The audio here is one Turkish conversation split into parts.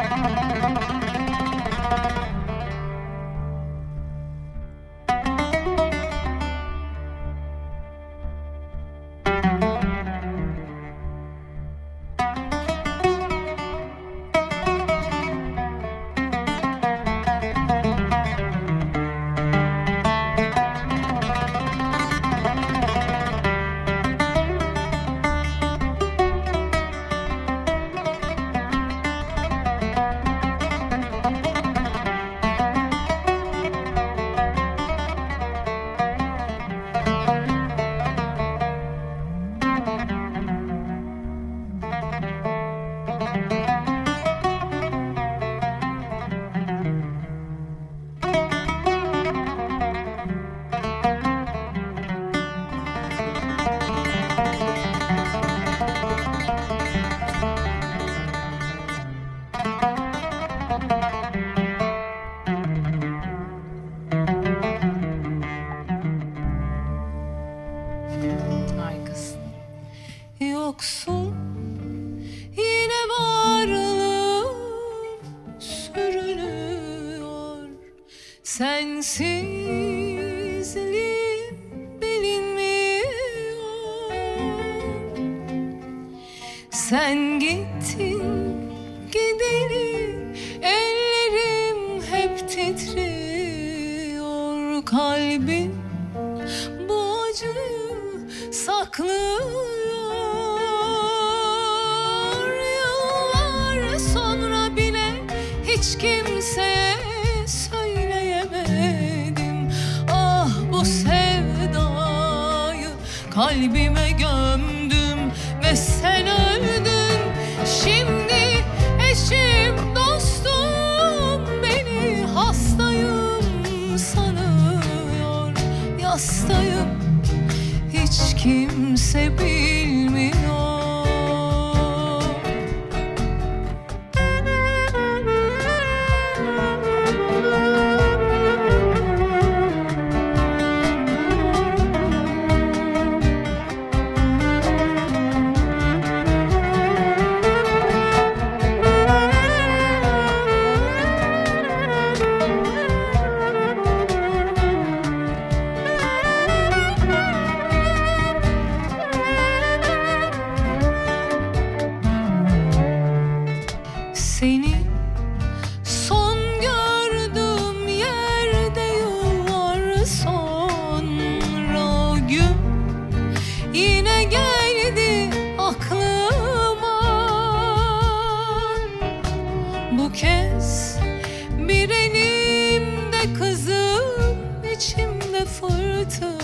¡Gracias! Sensizliğim bilinmiyor. Sen gittin gideli Ellerim hep titriyor. Kalbim bu acıyı saklıyor. Hiç kimseye kalbime gömdüm ve sen öldün. Şimdi eşim dostum beni hastayım sanıyor. Yastayım hiç kimse bilmiyor to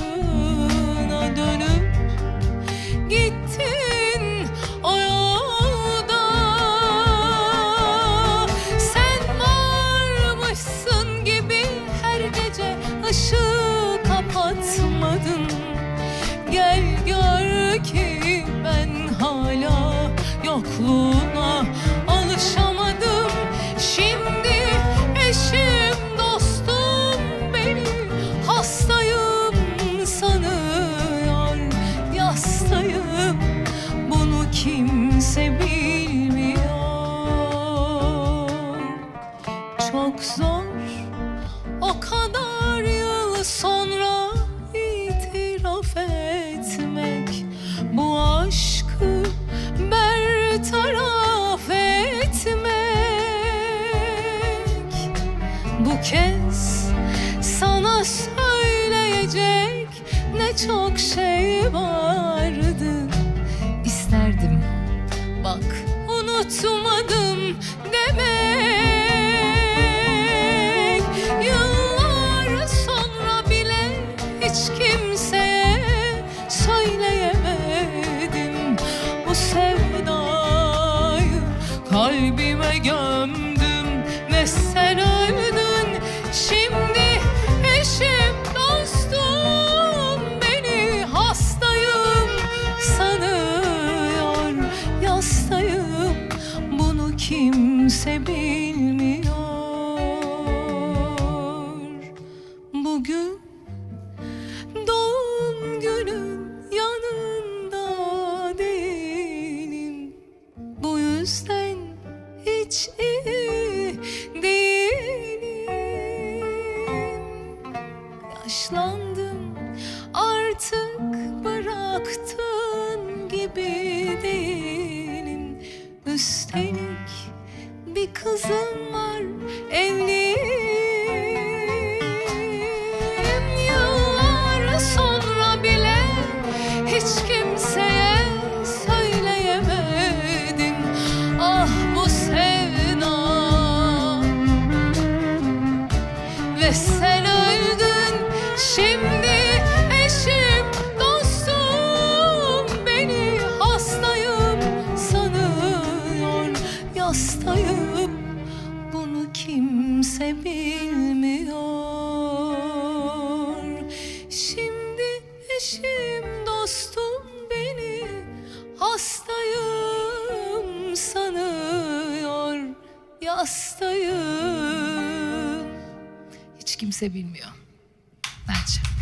kimse bilmiyor. Çok zor o kadar yıl sonra itiraf etmek. Bu aşkı bertaraf etmek. Bu kez sana söyleyecek ne çok şey vardı unutmadım kimse bilmiyor. Bugün doğum günün yanında değilim. Bu yüzden hiç iyi değilim. Yaşlandım artık bıraktığın gibi değilim. Üstelik bir kızım kimse bilmiyor bence.